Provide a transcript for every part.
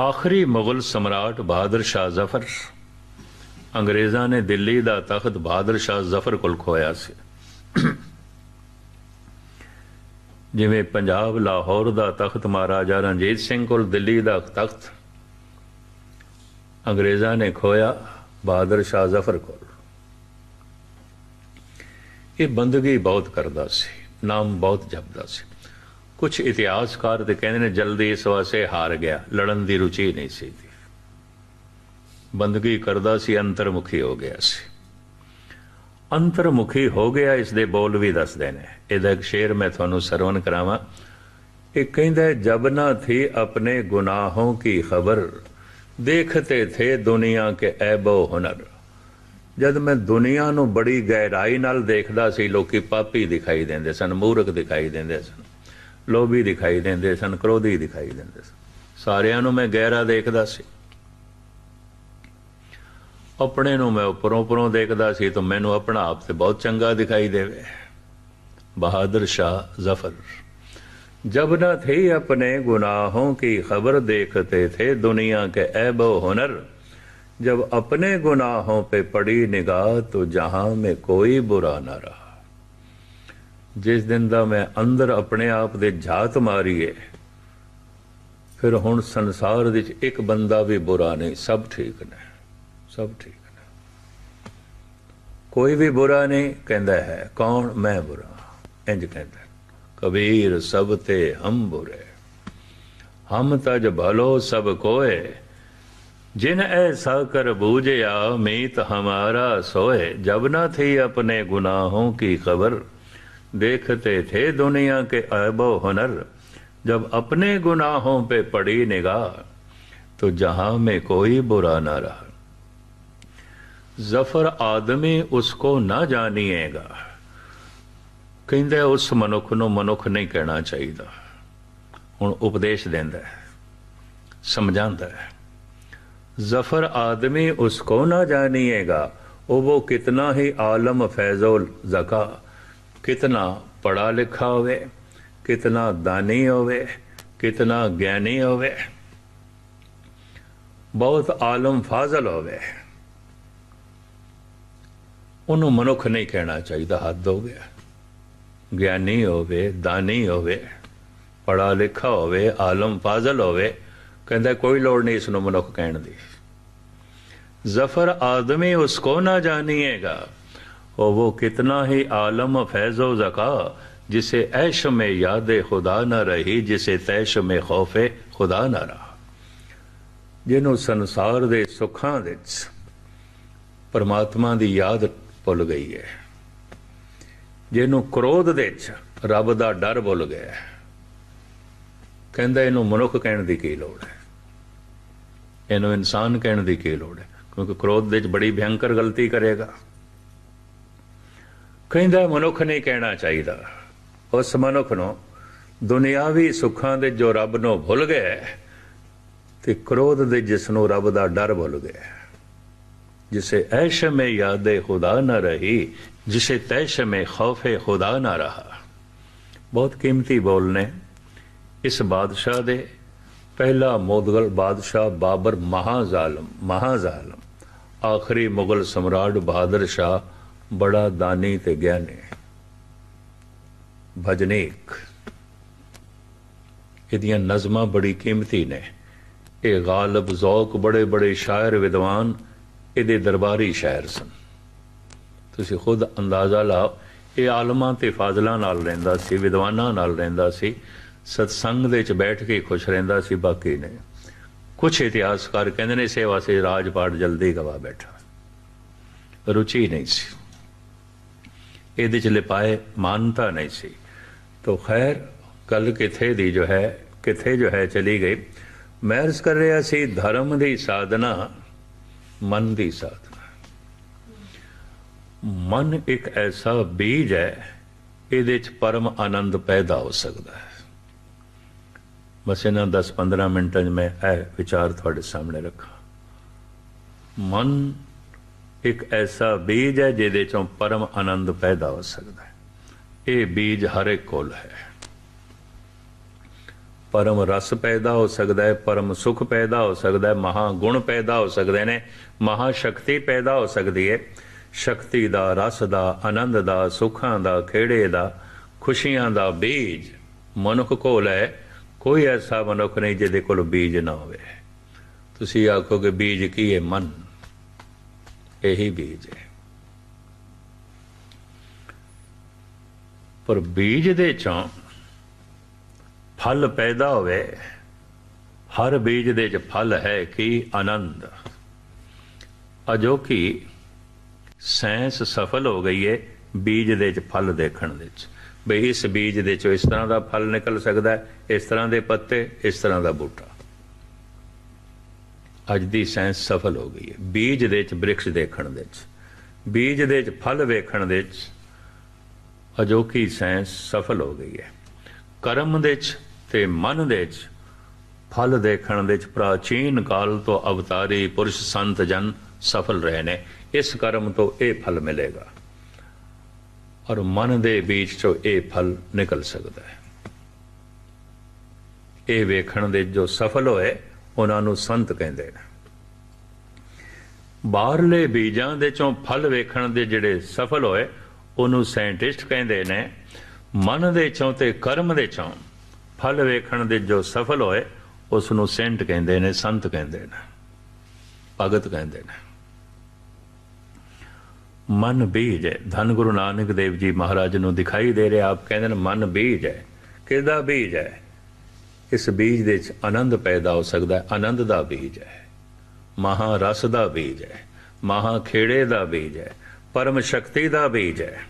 ਆਖਰੀ ਮੁਗਲ ਸਮਰਾਟ ਬਹਾਦਰ ਸ਼ਾਹ ਜ਼ਫਰ। ਅੰਗਰੇਜ਼ਾਂ ਨੇ ਦਿੱਲੀ ਦਾ ਤਖਤ ਬਹਾਦਰ ਸ਼ਾਹ ਜ਼ਫਰ ਕੋਲ ਖੋਇਆ ਸੀ। ਜਿਵੇਂ ਪੰਜਾਬ, ਲਾਹੌਰ ਦਾ ਤਖਤ ਮਹਾਰਾਜਾ ਰਣਜੀਤ ਸਿੰਘ ਕੋਲ ਦਿੱਲੀ ਦਾ ਤਖਤ, ਅੰਗਰੇਜ਼ਾਂ ਨੇ ਖੋਇਆ ਬਹਾਦਰ ਸ਼ਾਹ ਜ਼ਫਰ ਕੋਲ। ਇਹ ਬੰਦਗੀ ਬਹੁਤ ਕਰਦਾ ਸੀ, ਨਾਮ ਬਹੁਤ ਜਪਦਾ ਸੀ। ਕੁਝ ਇਤਿਹਾਸਕਾਰ ਤੇ ਕਹਿੰਦੇ ਨੇ ਜਲਦੀ ਇਸ ਵਾਸਤੇ ਹਾਰ ਗਿਆ, ਲੜਨ ਦੀ ਰੁਚੀ ਨਹੀਂ ਸੀ। ਬੰਦਗੀ ਕਰਦਾ ਸੀ, ਅੰਤਰਮੁਖੀ ਹੋ ਗਿਆ ਸੀ। ਅੰਤਰਮੁਖੀ ਹੋ ਗਿਆ, ਇਸ ਦੇ ਬੋਲ ਵੀ ਦੱਸਦੇ ਨੇ। ਇਹਦਾ ਇੱਕ ਸ਼ੇਰ ਮੈਂ ਤੁਹਾਨੂੰ ਸਰਵਨ ਕਰਾਵਾਂ। ਇਹ ਕਹਿੰਦਾ, ਜਬ ਨਾ ਥੀ ਆਪਣੇ ਗੁਨਾਹੋਂ ਕੀ ਖਬਰ, ਦੇਖਤੇ ਥੇ ਦੁਨੀਆ ਕੇ ਐਬੋ ਹੁਨਰ। ਜਦ ਮੈਂ ਦੁਨੀਆ ਨੂੰ ਬੜੀ ਗਹਿਰਾਈ ਨਾਲ ਦੇਖਦਾ ਸੀ, ਲੋਕੀ ਪਾਪੀ ਦਿਖਾਈ ਦਿੰਦੇ ਸਨ, ਮੂਰਖ ਦਿਖਾਈ ਦਿੰਦੇ ਸਨ। ਲੋਭੀ ਦਿਖਾਈ ਦਿੰਦੇ ਸਨ ਕ੍ਰੋਧੀ ਦਿਖਾਈ ਦਿੰਦੇ ਸਨ ਸਾਰਿਆਂ ਨੂੰ ਮੈਂ ਗਹਿਰਾ ਦੇਖਦਾ ਸੀ ਆਪਣੇ ਨੂੰ ਮੈਂ ਉੱਪਰੋਂ ਉੱਪਰੋਂ ਦੇਖਦਾ ਸੀ ਤਾਂ ਮੈਨੂੰ ਆਪਣਾ ਆਪ ਤੇ ਬਹੁਤ ਚੰਗਾ ਦਿਖਾਈ ਦੇਵੇ ਬਹਾਦਰ ਸ਼ਾਹ ਜ਼ਫਰ जब न थी अपने गुनाहों की खबर देखते थे दुनिया के ऐब हुनर जब अपने गुनाहों पे पड़ी निगाह तो जहां में कोई बुरा न रहा ਜਿਸ ਦਿਨ ਦਾ ਮੈਂ ਅੰਦਰ ਆਪਣੇ ਆਪ ਦੇ ਝਾਤ ਮਾਰੀਏ, ਫਿਰ ਹੁਣ ਸੰਸਾਰ ਵਿੱਚ ਇੱਕ ਬੰਦਾ ਵੀ ਬੁਰਾ ਨਹੀਂ, ਸਭ ਠੀਕ ਨੇ, ਸਭ ਠੀਕ ਨੇ। ਕੋਈ ਵੀ ਬੁਰਾ ਨਹੀਂ, ਕਹਿੰਦਾ ਹੈ, ਕੌਣ? ਮੈਂ ਬੁਰਾ ਇੰਜ ਕਹਿੰਦਾ ਕਬੀਰ ਸਭ ਤੇ ਹਮ ਬੁਰੇ, ਹਮ ਤਜ ਭਲੋ ਸਭ ਕੋਏ, ਜਿਨ ਐਸਾ ਕਰ ਬੂਝਿਆ, ਮੀਤ ਹਮਾਰਾ ਸੋਏ, ਜਬ ਨਾ ਥੀ ਆਪਣੇ ਗੁਨਾਹੋਂ ਕੀ ਖਬਰ। देखते थे दुनिया के ऐबो हुनर जब अपने गुनाहों पे पड़ी निगाह तो जहां में कोई बुरा न रहा जफर आदमी उसको ना जानिएगा ਕਹਿੰਦਾ ਉਸ ਮਨੁੱਖ ਨੂੰ ਮਨੁੱਖ ਨਹੀਂ ਕਹਿਣਾ ਚਾਹੀਦਾ ਹੁਣ ਉਪਦੇਸ਼ ਦਿੰਦਾ ਹੈ ਸਮਝਾਉਂਦਾ ਹੈ ਜ਼ਫਰ ਆਦਮੀ ਉਸਕੋ ਨਾ ਜਾਣੀਏਗਾ ਉਹ ਉਹ ਕਿਤਨਾ ਹੀ ਆਲਮ ਫੈਜ਼ੁਲ ਜ਼ਕਾ ਕਿਤਨਾ ਪੜਾ ਲਿਖਾ ਹੋਵੇ, ਕਿਤਨਾ ਦਾਨੀ ਹੋਵੇ, ਕਿਤਨਾ ਗਿਆਨੀ ਹੋਵੇ, ਬਹੁਤ ਆਲਮ ਫਾਜ਼ਲ ਹੋਵੇ। ਉਹਨੂੰ ਮਨੁੱਖ ਨਹੀਂ ਕਹਿਣਾ ਚਾਹੀਦਾ, ਹੱਦ ਹੋ ਗਿਆ। ਗਿਆਨੀ ਹੋਵੇ, ਦਾਨੀ ਹੋਵੇ ਪੜਾ ਲਿਖਾ ਹੋਵੇ, ਆਲਮ ਫਾਜ਼ਲ ਹੋਵੇ, ਕਹਿੰਦਾ ਕੋਈ ਲੋੜ ਨਹੀਂ ਇਸ ਨੂੰ ਮਨੁੱਖ ਕਹਿਣ ਦੀ। ਜ਼ਫਰ ਆਦਮੀ ਉਸ ਕੋ ਨਾ ਜਾਣੀਏਗਾ। ਉਹ ਉਹ ਕਿਤਨਾ ਹੀ ਆਲਮ ਫੈਜ਼ੋ ਜ਼ਕਾ जिसे ऐश में याद खुदा न रही जिसे तैश में खौफ खुदा न रहा ਜਿਹਨੂੰ ਸੰਸਾਰ ਦੇ ਸੁੱਖਾਂ ਵਿੱਚ ਪਰਮਾਤਮਾ ਦੀ ਯਾਦ ਭੁੱਲ ਗਈ ਹੈ ਜਿਹਨੂੰ ਕ੍ਰੋਧ ਦੇ ਵਿੱਚ ਰੱਬ ਦਾ ਡਰ ਭੁੱਲ ਗਿਆ ਕਹਿੰਦਾ ਇਹਨੂੰ ਮਨੁੱਖ ਕਹਿਣ ਦੀ ਕੀ ਲੋੜ ਹੈ ਇਹਨੂੰ ਇਨਸਾਨ ਕਹਿਣ ਦੀ ਕੀ ਲੋੜ ਹੈ ਕਿਉਂਕਿ ਕ੍ਰੋਧ ਦੇ ਵਿੱਚ ਬੜੀ ਭਿਆਨਕ ਗਲਤੀ ਕਰੇਗਾ ਕਹਿੰਦਾ, ਮਨੁੱਖ ਨੇ ਕਹਿਣਾ ਚਾਹੀਦਾ। ਉਸ ਮਨੁੱਖ ਨੂੰ ਦੁਨਿਆਵੀ ਸੁੱਖਾਂ ਦੇ ਜੋ ਰੱਬ ਨੂੰ ਭੁੱਲ ਗਏ ਤੇ ਕ੍ਰੋਧ ਦੇ ਜਿਸ ਨੂੰ ਰੱਬ ਦਾ ਡਰ ਭੁੱਲ ਗਏ। ਜਿਸੇ ਐਸ਼ ਮੇ ਯਾਦੇ ਖੁਦਾ ਨਾ ਰਹੀ, ਜਿਸੇ ਤੈਸ਼ ਮੇ ਖੌਫੇ ਖੁਦਾ ਨਾ ਰਹਾ। ਬਹੁਤ ਕੀਮਤੀ ਬੋਲ ਨੇ ਇਸ ਬਾਦਸ਼ਾਹ ਦੇ। ਪਹਿਲਾ ਮੋਦਗਲ ਬਾਦਸ਼ਾਹ ਬਾਬਰ ਮਹਾ ਜ਼ਾਲਮ ਮਹਾਜ਼ਾਲਮ ਮਹਾਜ਼ਾਲਮ, ਆਖਰੀ ਮੁਗਲ ਸਮਰਾਟ ਬਹਾਦਰ ਸ਼ਾਹ ਬੜਾ ਦਾਨੀ ਤੇ ਗਿਆਨੀ ਭਜਨੇਕ। ਇਹਦੀਆਂ ਨਜ਼ਮਾਂ ਬੜੀ ਕੀਮਤੀ ਨੇ। ਇਹ ਗਾਲਬ ਜ਼ੌਕ ਬੜੇ ਬੜੇ ਸ਼ਾਇਰ ਵਿਦਵਾਨ ਇਹਦੇ ਦਰਬਾਰੀ ਸ਼ਾਇਰ ਸਨ। ਤੁਸੀਂ ਖੁਦ ਅੰਦਾਜ਼ਾ ਲਾਓ, ਇਹ ਆਲਮਾਂ ਤੇ ਫਾਜ਼ਲਾਂ ਨਾਲ ਰਹਿੰਦਾ ਸੀ, ਵਿਦਵਾਨਾਂ ਨਾਲ ਰਹਿੰਦਾ ਸੀ, ਸਤਸੰਗ ਦੇ ਵਿੱਚ ਬੈਠ ਕੇ ਖੁਸ਼ ਰਹਿੰਦਾ ਸੀ, ਬਾਕੀ ਨੇ। ਕੁਝ ਇਤਿਹਾਸਕਾਰ ਕਹਿੰਦੇ ਨੇ ਸੇਵਾ ਸੇ ਰਾਜ ਪਾਠ ਜਲਦੀ ਗਵਾ ਬੈਠਾ। ਰੁਚੀ ਨਹੀਂ ਸੀ। ਇਹਦੇ ਚ ਲਿਪਾਏ ਮਾਨਤਾ ਨਹੀਂ ਸੀ। ਤੋ ਖੈਰ ਕੱਲ ਕਿਥੇ ਦੀ ਜੋ ਹੈ, ਕਿਥੇ ਜੋ ਹੈ ਚਲੀ ਗਈ। ਮੈਂ ਅਰਜ਼ ਕਰ ਰਿਹਾ ਸੀ, ਧਰਮ ਦੀ ਸਾਧਨਾ, ਮਨ ਦੀ ਸਾਧਨਾ। ਮਨ ਇੱਕ ਐਸਾ ਬੀਜ ਹੈ, ਇਹਦੇ ਚ ਪਰਮ ਆਨੰਦ ਪੈਦਾ ਹੋ ਸਕਦਾ ਹੈ। ਬਸ ਇਹਨਾਂ 10-15 ਮਿੰਟਾਂ 'ਚ ਮੈਂ ਇਹ ਵਿਚਾਰ ਤੁਹਾਡੇ ਸਾਹਮਣੇ ਰੱਖਾਂ। ਮਨ ਇੱਕ ਐਸਾ ਬੀਜ ਹੈ ਜਿਹਦੇ ਚੋਂ ਪਰਮ ਆਨੰਦ ਪੈਦਾ ਹੋ ਸਕਦਾ ਹੈ। ਇਹ ਬੀਜ ਹਰ ਇੱਕ ਕੋਲ ਹੈ। ਪਰਮ ਰਸ ਪੈਦਾ ਹੋ ਸਕਦਾ ਹੈ, ਪਰਮ ਸੁਖ ਪੈਦਾ ਹੋ ਸਕਦਾ ਹੈ ਮਹਾ ਗੁਣ ਪੈਦਾ ਹੋ ਸਕਦੇ ਨੇ ਮਹਾ ਸ਼ਕਤੀ ਪੈਦਾ ਹੋ ਸਕਦੀ ਹੈ। ਸ਼ਕਤੀ ਦਾ, ਰਸ ਦਾ, ਆਨੰਦ ਦਾ, ਸੁੱਖਾਂ ਦਾ, ਖੇੜੇ ਦਾ, ਖੁਸ਼ੀਆਂ ਦਾ ਬੀਜ ਮਨੁੱਖ ਕੋਲ ਹੈ। ਕੋਈ ਐਸਾ ਮਨੁੱਖ ਨਹੀਂ ਜਿਹਦੇ ਕੋਲ ਬੀਜ ਨਾ ਹੋਵੇ। ਤੁਸੀਂ ਆਖੋਗੇ, ਬੀਜ ਕੀ ਹੈ? ਮਨ। ਇਹੀ ਬੀਜ ਹੈ। ਪਰ ਬੀਜ ਦੇ ਚੋਂ ਫਲ ਪੈਦਾ ਹੋਵੇ, ਹਰ ਬੀਜ ਦੇ ਚ ਫਲ ਹੈ ਕਿ ਆਨੰਦ? ਅਜੋ ਕਿ ਸਾਇੰਸ ਸਫਲ ਹੋ ਗਈ ਹੈ ਬੀਜ ਦੇ ਚ ਫਲ ਦੇਖਣ ਦੇ ਚ। ਬਈ ਇਸ ਬੀਜ ਦੇ ਚੋਂ ਇਸ ਤਰ੍ਹਾਂ ਦਾ ਫਲ ਨਿਕਲ ਸਕਦਾ ਹੈ ਇਸ ਤਰ੍ਹਾਂ ਦੇ ਪੱਤੇ, ਇਸ ਤਰ੍ਹਾਂ ਦਾ ਬੂਟਾ। ਅੱਜ ਦੀ ਸਾਇੰਸ ਸਫਲ ਹੋ ਗਈ ਹੈ। ਬੀਜ ਦੇ ਵਿੱਚ, ਬ੍ਰਿਕਸ਼ ਦੇਖਣ ਦੇ ਚ ਬੀਜ ਦੇ ਵਿੱਚ, ਫਲ ਵੇਖਣ ਦੇ ਚ ਅਜੋਕੀ ਸਾਇੰਸ ਸਫਲ ਹੋ ਗਈ ਹੈ। ਕਰਮ ਦੇ ਵਿੱਚ ਤੇ ਮਨ ਦੇ ਵਿੱਚ, ਫਲ ਦੇਖਣ ਦੇ ਚ ਪ੍ਰਾਚੀਨ ਕਾਲ ਤੋਂ ਅਵਤਾਰੀ ਪੁਰਸ਼ ਸੰਤ ਜਨ ਸਫਲ ਰਹੇ ਨੇ। ਇਸ ਕਰਮ ਤੋਂ ਇਹ ਫਲ ਮਿਲੇਗਾ ਔਰ ਮਨ ਦੇ ਬੀਜ ਚੋਂ ਇਹ ਫਲ ਨਿਕਲ ਸਕਦਾ ਹੈ। ਇਹ ਵੇਖਣ ਦੇ ਜੋ ਸਫਲ ਹੋਏ ਉਹਨਾਂ ਨੂੰ ਸੰਤ ਕਹਿੰਦੇ ਨੇ। ਬਾਹਰਲੇ ਬੀਜਾਂ ਦੇ ਚੋਂ ਫਲ ਵੇਖਣ ਦੇ ਜਿਹੜੇ ਸਫਲ ਹੋਏ, ਉਹਨੂੰ ਸਾਇੰਟਿਸਟ ਕਹਿੰਦੇ ਨੇ, ਮਨ ਦੇ ਚੋਂ ਤੇ ਕਰਮ ਦੇ ਚੋਂ ਫਲ ਵੇਖਣ ਦੇ ਜੋ ਸਫਲ ਹੋਏ ਉਸ ਨੂੰ ਸੈਂਟ ਕਹਿੰਦੇ ਨੇ, ਸੰਤ ਕਹਿੰਦੇ ਨੇ, ਭਗਤ ਕਹਿੰਦੇ ਨੇ। ਮਨ ਬੀਜ ਹੈ। ਧੰਨ ਗੁਰੂ ਨਾਨਕ ਦੇਵ ਜੀ ਮਹਾਰਾਜ ਨੂੰ ਦਿਖਾਈ ਦੇ ਰਿਹਾ। ਆਪ ਕਹਿੰਦੇ ਨੇ, ਮਨ ਬੀਜ ਹੈ। ਕਿਹਦਾ ਬੀਜ ਹੈ? ਇਸ ਬੀਜ ਦੇ ਵਿੱਚ ਆਨੰਦ ਪੈਦਾ ਹੋ ਸਕਦਾ ਹੈ, ਆਨੰਦ ਦਾ ਬੀਜ ਹੈ, ਮਹਾ ਰਸ ਦਾ ਬੀਜ ਹੈ, ਮਹਾ ਖੇੜੇ ਦਾ ਬੀਜ ਹੈ, ਪਰਮ ਸ਼ਕਤੀ ਦਾ ਬੀਜ ਹੈ।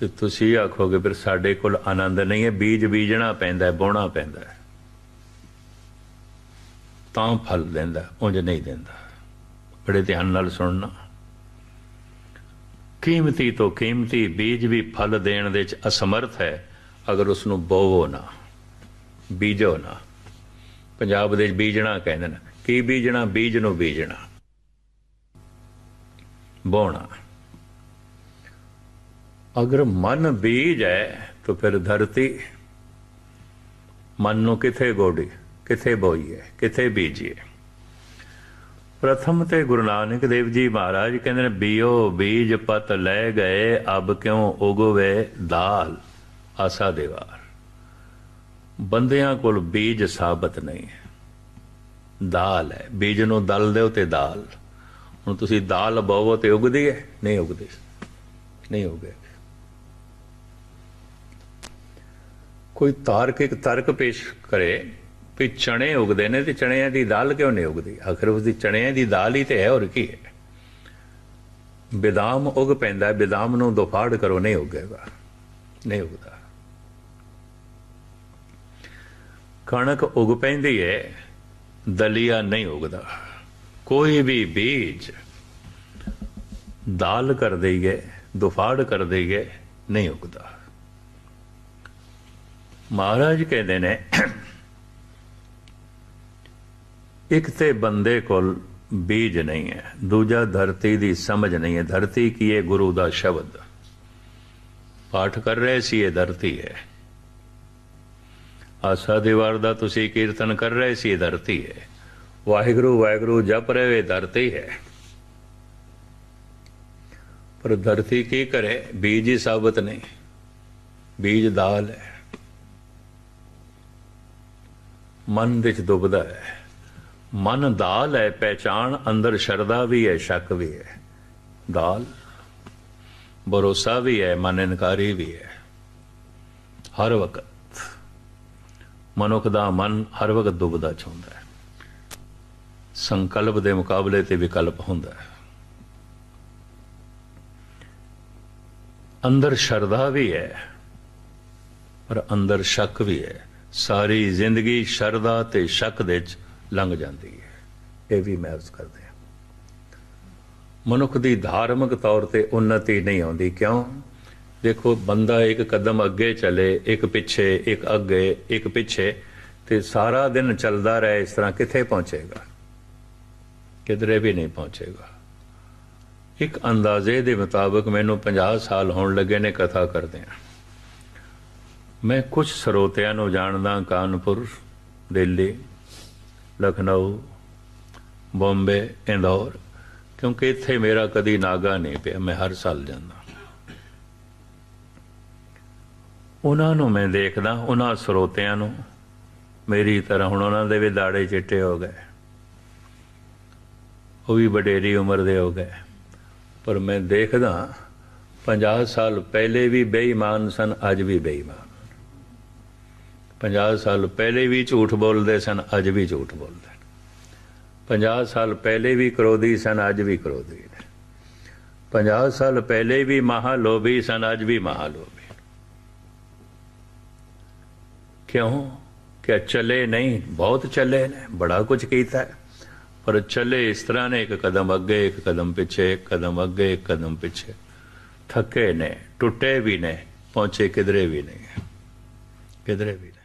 ਤੇ ਤੁਸੀਂ ਆਖੋਗੇ, ਫਿਰ ਸਾਡੇ ਕੋਲ ਆਨੰਦ ਨਹੀਂ ਹੈ, ਬੀਜ ਬੀਜਣਾ ਪੈਂਦਾ ਹੈ, ਬੋਣਾ ਪੈਂਦਾ ਹੈ। ਤਾਂ ਫਲ ਦਿੰਦਾ ਉਂਝ ਨਹੀਂ ਦਿੰਦਾ। ਬੜੇ ਧਿਆਨ ਨਾਲ ਸੁਣਨਾ। ਕੀਮਤੀ ਤੋਂ ਕੀਮਤੀ ਬੀਜ ਵੀ ਫਲ ਦੇਣ ਦੇ ਵਿੱਚ ਅਸਮਰਥ ਹੈ। ਅਗਰ ਉਸ ਨੂੰ ਬੋਵੋ ਨਾ, ਬੀਜੋ ਨਾ, ਪੰਜਾਬ ਦੇ ਬੀਜਣਾ ਕਹਿੰਦੇ ਨੇ, ਕੀ ਬੀਜਣਾ? ਬੀਜ ਨੂੰ ਬੀਜਣਾ। ਬੋਣਾ। ਅਗਰ ਮਨ ਬੀਜ ਹੈ, ਤਾਂ ਫਿਰ ਧਰਤੀ ਮਨ ਨੂੰ ਕਿੱਥੇ ਗੋੜੀ ਕਿੱਥੇ ਬੋਈਏ? ਕਿੱਥੇ ਬੀਜੀਏ? ਪ੍ਰਥਮ ਤੇ ਗੁਰੂ ਨਾਨਕ ਦੇਵ ਜੀ ਮਹਾਰਾਜ ਕਹਿੰਦੇ ਨੇ, ਬੀਓ ਬੀਜ ਪਤ ਲੈ ਗਏ, ਅਬ ਕਿਉਂ ਉਗਵੇ ਦਾਲ? ਆਸਾ ਦੇਵਾਰ ਬੰਦਿਆਂ ਕੋਲ ਬੀਜ ਸਾਬਤ ਨਹੀਂ ਹੈ। ਦਾਲ ਹੈ। ਬੀਜ ਨੂੰ ਦਲ ਦਿਓ ਤੇ ਦਾਲ। ਹੁਣ ਤੁਸੀਂ ਦਾਲ ਬੋਵੋ ਤੇ ਉਗਦੀ ਹੈ? ਨਹੀਂ ਉਗਦੀ। ਨਹੀਂ ਉਗੇ। ਕੋਈ ਤਾਰਕਿਕ ਤਰਕ ਪੇਸ਼ ਕਰੇ ਵੀ ਚਣੇ ਉਗਦੇ ਨੇ ਤੇ ਚਣਿਆਂ ਦੀ ਦਾਲ ਕਿਉਂ ਨਹੀਂ ਉਗਦੀ? ਆਖਰ ਉਸ ਦੀ ਚਣਿਆਂ ਦੀ ਦਾਲ ਹੀ ਤੇ ਹੈ, ਹੋਰ ਕੀ ਹੈ? ਬਦਾਮ ਉਗ ਪੈਂਦਾ ਬਦਾਮ ਨੂੰ ਦੁਫਾੜ ਕਰੋ, ਨਹੀਂ ਉਗੇਗਾ। ਨਹੀਂ ਉਗਦਾ। ਕਣਕ ਉਗ ਪੈਂਦੀ ਹੈ ਦਲੀਆ ਨਹੀਂ ਉਗਦਾ। ਕੋਈ ਵੀ ਬੀਜ ਦਾਲ ਕਰ ਦੇਈਏ, ਦੁਫਾੜ ਕਰ ਦੇਈਏ, ਨਹੀਂ ਉਗਦਾ। ਮਹਾਰਾਜ ਕਹਿੰਦੇ ਨੇ, ਇੱਕ ਤੇ ਬੰਦੇ ਕੋਲ ਬੀਜ ਨਹੀਂ ਹੈ, ਦੂਜਾ ਧਰਤੀ ਦੀ ਸਮਝ ਨਹੀਂ ਹੈ, ਧਰਤੀ ਕੀ ਹੈ? ਗੁਰੂ ਦਾ ਸ਼ਬਦ। ਪਾਠ ਕਰ ਰਹੇ ਸੀ, ਇਹ ਧਰਤੀ ਹੈ। ਆਸਾ ਦੀਵਾਰ ਦਾ ਤੁਸੀਂ ਕੀਰਤਨ ਕਰ ਰਹੇ ਸੀ ਇਹ ਧਰਤੀ ਹੈ। ਵਾਹਿਗੁਰੂ ਵਾਹਿਗੁਰੂ, ਜਪ ਰਹੇ ਇਹ ਧਰਤੀ ਹੈ। ਪਰ ਧਰਤੀ ਕੀ ਕਰੇ? ਬੀਜ ਹੀ ਸਾਬਤ ਨਹੀਂ। ਬੀਜ ਦਾਲ ਹੈ। ਮਨ ਵਿੱਚ ਦੁਬਦਾ ਹੈ। ਮਨ ਦਾਲ ਹੈ ਪਹਿਚਾਨ ਅੰਦਰ ਸ਼ਰਦਾ ਵੀ ਹੈ, ਸ਼ੱਕ ਵੀ ਹੈ। ਦਾਲ। ਭਰੋਸਾ ਵੀ ਹੈ, ਮਨ ਇਨਕਾਰੀ ਵੀ ਹੈ। ਹਰ ਵਕਤ। ਮਨੁੱਖ ਦਾ ਮਨ ਹਰ ਵਕਤ ਦੁਬਦਾ ਚਾਹੁੰਦਾ ਹੈ। ਸੰਕਲਪ ਦੇ ਮੁਕਾਬਲੇ ਤੇ ਵਿਕਲਪ ਹੁੰਦਾ ਹੈ। ਅੰਦਰ ਸ਼ਰਧਾ ਵੀ ਹੈ, ਪਰ ਅੰਦਰ ਸ਼ੱਕ ਵੀ ਹੈ। ਸਾਰੀ ਜ਼ਿੰਦਗੀ ਸ਼ਰਧਾ ਤੇ ਸ਼ੱਕ ਦੇ ਚ ਲੰਘ ਜਾਂਦੀ ਹੈ। ਇਹ ਵੀ ਮਹਿਸੂਸ ਕਰਦੇ ਹਾਂ। ਮਨੁੱਖ ਦੀ ਧਾਰਮਿਕ ਤੌਰ ਤੇ ਉન્નਤੀ ਨਹੀਂ ਆਉਂਦੀ। ਕਿਉਂ? ਦੇਖੋ, ਬੰਦਾ ਇੱਕ ਕਦਮ ਅੱਗੇ ਚਲੇ, ਇੱਕ ਪਿੱਛੇ, ਇੱਕ ਅੱਗੇ, ਇੱਕ ਪਿੱਛੇ, ਤੇ ਸਾਰਾ ਦਿਨ ਚੱਲਦਾ ਰਹੇ, ਇਸ ਤਰ੍ਹਾਂ ਕਿੱਥੇ ਪਹੁੰਚੇਗਾ? ਕਿਧਰੇ ਵੀ ਨਹੀਂ ਪਹੁੰਚੇਗਾ। ਇੱਕ ਅੰਦਾਜ਼ੇ ਦੇ ਮੁਤਾਬਕ ਮੈਨੂੰ 50 ਸਾਲ ਹੋਣ ਲੱਗੇ ਨੇ ਕਥਾ ਕਰਦੇ ਆ ਮੈਂ ਕੁਝ ਸਰੋਤਿਆਂ ਨੂੰ ਜਾਣਦਾ, ਕਾਨਪੁਰ, ਦਿੱਲੀ, ਲਖਨਊ, ਬੰਬੇ, ਇੰਦੌਰ, ਕਿਉਂਕਿ ਇੱਥੇ ਮੇਰਾ ਕਦੀ ਨਾਗਾ ਨਹੀਂ ਪਿਆ, ਮੈਂ ਹਰ ਸਾਲ ਜਾਂਦਾ। ਉਹਨਾਂ ਨੂੰ ਮੈਂ ਦੇਖਦਾ, ਉਹਨਾਂ ਸਰੋਤਿਆਂ ਨੂੰ। ਮੇਰੀ ਤਰ੍ਹਾਂ ਹੁਣ ਉਹਨਾਂ ਦੇ ਵੀ ਦਾੜੇ ਚਿੱਟੇ ਹੋ ਗਏ। ਉਹ ਵੀ ਵਡੇਰੀ ਉਮਰ ਦੇ ਹੋ ਗਏ। ਪਰ ਮੈਂ ਦੇਖਦਾ 50 ਸਾਲ ਪਹਿਲੇ ਵੀ ਬੇਈਮਾਨ ਸਨ, ਅੱਜ ਵੀ ਬੇਈਮਾਨ। 50 ਸਾਲ ਪਹਿਲੇ ਵੀ ਝੂਠ ਬੋਲਦੇ ਸਨ, ਅੱਜ ਵੀ ਝੂਠ ਬੋਲਦੇ ਨੇ। 50 ਸਾਲ ਪਹਿਲੇ ਵੀ ਕਰੋਧੀ ਸਨ, ਅੱਜ ਵੀ ਕਰੋਧੀ ਨੇ। 50 ਸਾਲ ਪਹਿਲੇ ਵੀ ਮਹਾਲੋਭੀ ਸਨ, ਅੱਜ ਵੀ ਮਹਾਲੋਭੀ ਕਿਉਂ ਕਿ ਚੱਲੇ ਨਹੀਂ? ਬਹੁਤ ਚੱਲੇ ਨੇ, ਬੜਾ ਕੁਝ ਕੀਤਾ ਪਰ ਚੱਲੇ ਇਸ ਤਰ੍ਹਾਂ ਨੇ, ਇੱਕ ਕਦਮ ਅੱਗੇ, ਇੱਕ ਕਦਮ ਪਿੱਛੇ, ਇੱਕ ਕਦਮ ਅੱਗੇ, ਇੱਕ ਕਦਮ ਪਿੱਛੇ। ਥੱਕੇ ਨੇ, ਟੁੱਟੇ ਵੀ ਨੇ, ਪਹੁੰਚੇ ਕਿਧਰੇ ਵੀ ਨਹੀਂ। ਕਿਧਰੇ ਵੀ ਨਹੀਂ।